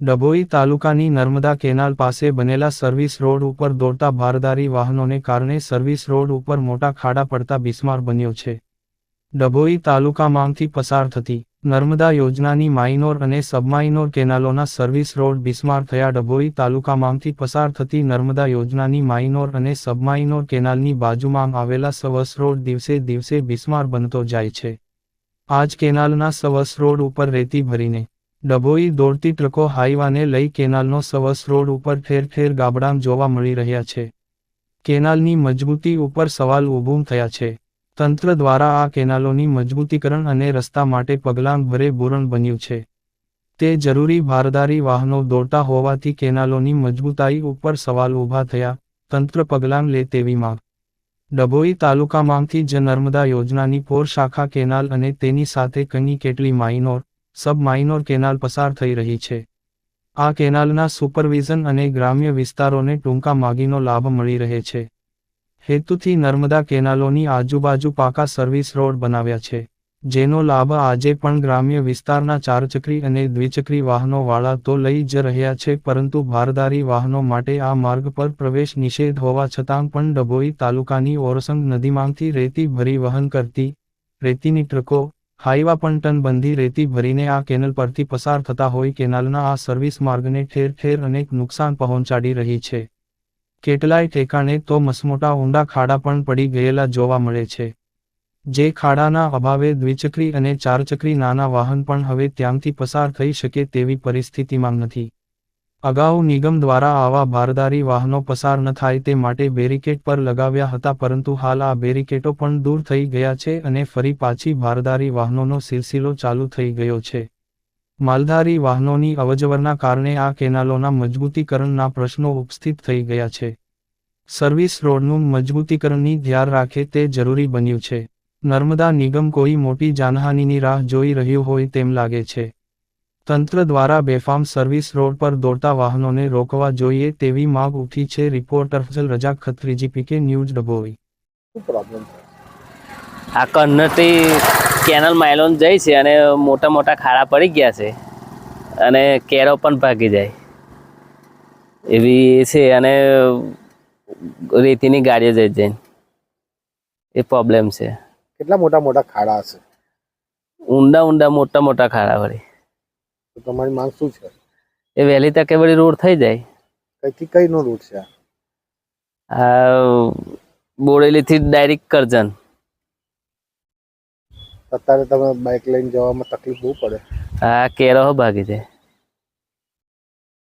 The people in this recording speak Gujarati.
ડભોઈ તાલુકાની નર્મદા કેનાલ પાસે બનેલા સર્વિસ રોડ ઉપર દોડતા ભારદારી વાહનોને કારણે સર્વિસ રોડ ઉપર મોટા ખાડા પડતા બિસ્માર બન્યો છે. ડભોઈ તાલુકામાંથી પસાર થતી નર્મદા યોજનાની માઇનોર અને સબમાઇનોર કેનાલોના સર્વિસ રોડ બિસ્માર થયા ડભોઈ તાલુકામાંથી પસાર થતી નર્મદા યોજનાની માઇનોર અને સબમાઇનોર કેનાલની બાજુમાં આવેલા સવસ રોડ દિવસે દિવસે બિસ્માર બનતો જાય છે. આજ કેનાલના સવસ રોડ ઉપર રેતી ભરીને ડભોઈ દોડતી ટ્રકો હાઈવાને લઈ કેનાલનો સવસ રોડ ઉપર ઠેર ઠેર ગાબડાં જોવા મળી રહ્યા છે. કેનાલની મજબૂતી ઉપર સવાલ ઊભું થયા છે. તંત્ર દ્વારા આ કેનાલોની મજબૂતીકરણ અને રસ્તા માટે પગલાં ભરે બુરણ બન્યું છે. તે જરૂરી ભારદારી વાહનો દોડતા હોવાથી કેનાલોની મજબૂતાઈ ઉપર સવાલ ઊભા થયા, તંત્ર પગલાં લે તેવી માંગ. ડભોઈ તાલુકામાંથી જ નર્મદા યોજનાની પોર શાખા કેનાલ અને તેની સાથે કની કેટલી માઇનોર સબ માઇનોર કેનાલ પસાર થઈ રહી છે. આ કેનાલના સુપરવિઝન અને ગ્રામ્ય વિસ્તારોને ટૂંકા માગીનો લાભ મળી રહે છે. હેતુથી નર્મદા કેનાલોની આજુબાજુ પાકા સર્વિસ રોડ બનાવ્યા છે, જેનો લાભ આજે પણ ગ્રામ્ય વિસ્તારના ચારચક્રી અને દ્વિચક્રી વાહનોવાળા તો લઈ જ રહ્યા છે, પરંતુ ભારદારી વાહનો માટે આ માર્ગ પર પ્રવેશ નિષેધ હોવા છતાં પણ ડભોઈ તાલુકાની ઓરસંગ નદીમાંથી રેતી ભરી વહન કરતી રેતીની ટ્રકો હાઈવા પણ ટનબંધી રેતી ભરીને આ કેનલ પરથી પસાર થતા હોય કેનાલના આ સર્વિસ માર્ગને ઠેર ઠેર અનેક નુકસાન પહોંચાડી રહી છે. કેટલાય ઠેકાણે તો મસમોટા ઊંડા ખાડા પણ પડી ગયેલા જોવા મળે છે. જે ખાડાના અભાવે દ્વિચક્રી અને ચારચક્રી નાના વાહન પણ હવે ત્યાંથી પસાર થઈ શકે તેવી પરિસ્થિતિમાં નથી. અગાઉ નિગમ દ્વારા આવા ભારદારી વાહનો પસાર ન થાય તે માટે બેરિકેડ પર લગાવ્યા હતા પરંતુ હાલ આ બેરિકેટો પણ દૂર થઈ ગયા છે અને ફરી પાછી ભારદારી વાહનોનો સિલસિલો ચાલુ થઈ ગયો છે. માલધારી વાહનોની અવજવરના કારણે આ કેનાલોના મજબૂતીકરણના પ્રશ્નો ઉપસ્થિત થઈ ગયા છે. સર્વિસ રોડનું મજબૂતીકરણની ધ્યાન રાખે તે જરૂરી બન્યું છે. નર્મદા નિગમ કોઈ મોટી જાનહાનિની રાહ જોઈ રહ્યું હોય તેમ લાગે છે. તંત્ર દ્વારા બેફામ સર્વિસ રોડ પર દોડતા વાહનોને રોકવા જોઈએ તેવી માગ ઉઠી છે રિપોર્ટર ફજલ રજાક ખત્રીજી પીકે ન્યૂઝ પ્રોબ્લેમ આ કન્નતી કેનલ માઇલોન જાય છે અને મોટા મોટા ખાડા પડી ગયા છે અને કેરો પણ ભાગી જાય. એવી છે અને રેતીની ગાડીઓ જઈ જાય એ પ્રોબ્લેમ છે. કેટલા મોટા મોટા ખાડા હશે? ઊંડા ઊંડા મોટા મોટા ખાડા વળી. તો તમારી માંગ શું છે? એ વહેલી તકે વળી રોડ થઈ જાય. કઈથી કઈ નો રોડ છે આ? બોરેલીથી ડાયરેક્ટ કરજણ. અત્યારે તમે બાઇક લઈને જવામાં તકલીફ બહુ પડે. આ કેરો ભાગી જાય.